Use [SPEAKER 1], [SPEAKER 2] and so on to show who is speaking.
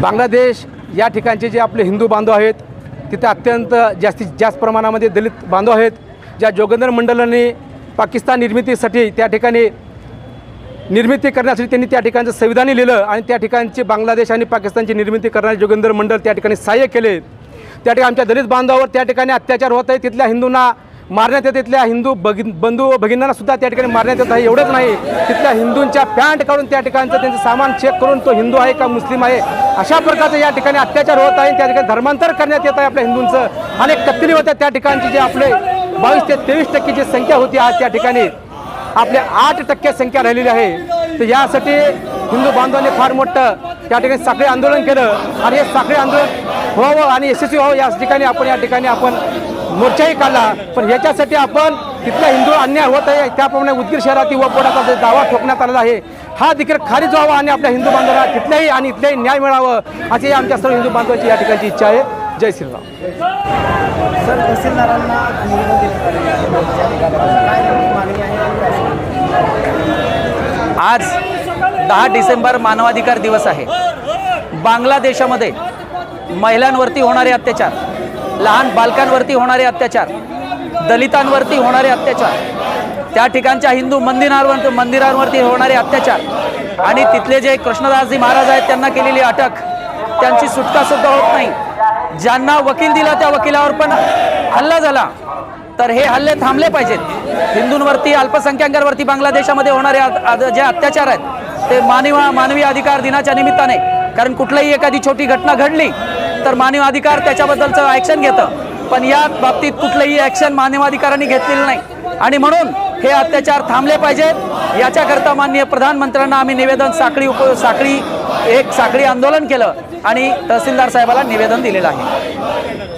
[SPEAKER 1] बांगलादेश या ठिकाणचे जे आपले हिंदू बांधव आहेत तिथे अत्यंत जास्तीत जास्त प्रमाणामध्ये दलित बांधव आहेत ज्या जोगेंद्र मंडळांनी पाकिस्तान निर्मितीसाठी त्या ठिकाणी निर्मिती करण्यासाठी त्यांनी त्या ठिकाणचं संविधान लिहिलं आणि त्या ठिकाणची बांगलादेश आणि पाकिस्तानची निर्मिती करणारे जोगेंद्र मंडळ त्या ठिकाणी सहाय्य केले. त्या ठिकाणी आमच्या दलित बांधवावर त्या ठिकाणी अत्याचार होत आहे तिथल्या हिंदूंना मारण्यात येत तिथल्या हिंदू भगि बंधू व भगिनींना सुद्धा त्या ठिकाणी मारण्यात येत आहे एवढंच नाही. तिथल्या हिंदूंच्या पॅन्ट काढून त्या ठिकाणचं त्यांचं सामान चेक करून तो हिंदू आहे का मुस्लिम आहे अशा प्रकारचं या ठिकाणी अत्याचार होत आहे. त्या ठिकाणी धर्मांतर करण्यात येत आहे आपल्या हिंदूंचं. अनेक कत्तली होत्या त्या ठिकाणची जे आपले बावीस ते तेवीस टक्के जी संख्या होती आज त्या ठिकाणी. आपल्या आठ टक्के संख्या राहिलेली आहे. तर यासाठी हिंदू बांधवांनी फार मोठं त्या ठिकाणी साखळी आंदोलन केलं. आणि हे साखळी आंदोलन व्हावं आणि यशस्वी व्हावं या ठिकाणी आपण या ठिकाणी आपण मोर्चाही काढला. पण याच्यासाठी आपण तिथल्या हिंदू अन्याय होत आहे त्याप्रमाणे उदगीर शहरातील वपोडाचा जो दावा ठोकण्यात आलेला आहे. हा देखील खारिज व्हावा आणि आपल्या हिंदू बांधवांना तिथल्याही आणि इथल्याही न्याय मिळावं अशी आमच्या सर्व हिंदू बांधवांची या ठिकाणची इच्छा आहे. जय श्रीराम.
[SPEAKER 2] सर तहसीलदारांना
[SPEAKER 3] आज दहा डिसेंबर मानवाधिकार दिवस आहे. बांगलादेशामध्ये महिलांवरती होणारे अत्याचार लहान बालकांवरती होणारे अत्याचार दलितांवरती होणारे अत्याचार त्या ठिकाणच्या हिंदू मंदिरांवर मंदिरांवरती होणारे अत्याचार आणि तिथले जे कृष्णदासजी महाराज आहेत त्यांना केलेली अटक त्यांची सुटका सुद्धा होत नाही. ज्यांना वकील दिला त्या वकिलावर पण हल्ला झाला. तर हे हल्ले थांबले पाहिजेत. हिंदूंवरती अल्पसंख्याकांवरती बांगलादेशामध्ये होणारे जे अत्याचार आहेत ते मानवी मानवी अधिकार दिनाच्या निमित्ताने कारण कुठलाही एखादी छोटी घटना घडली तर मानव अधिकार त्याच्याबद्दलचं ॲक्शन घेतं. पण या बाबतीत कुठलंही ॲक्शन मानवाधिकारांनी घेतलेलं नाही. आणि म्हणून हे अत्याचार थांबले पाहिजेत. याच्याकरता माननीय प्रधानमंत्र्यांना आम्ही निवेदन साखळी उप साखळी एक साखळी आंदोलन केलं आणि तहसीलदार साहेबाला निवेदन दिलेलं आहे.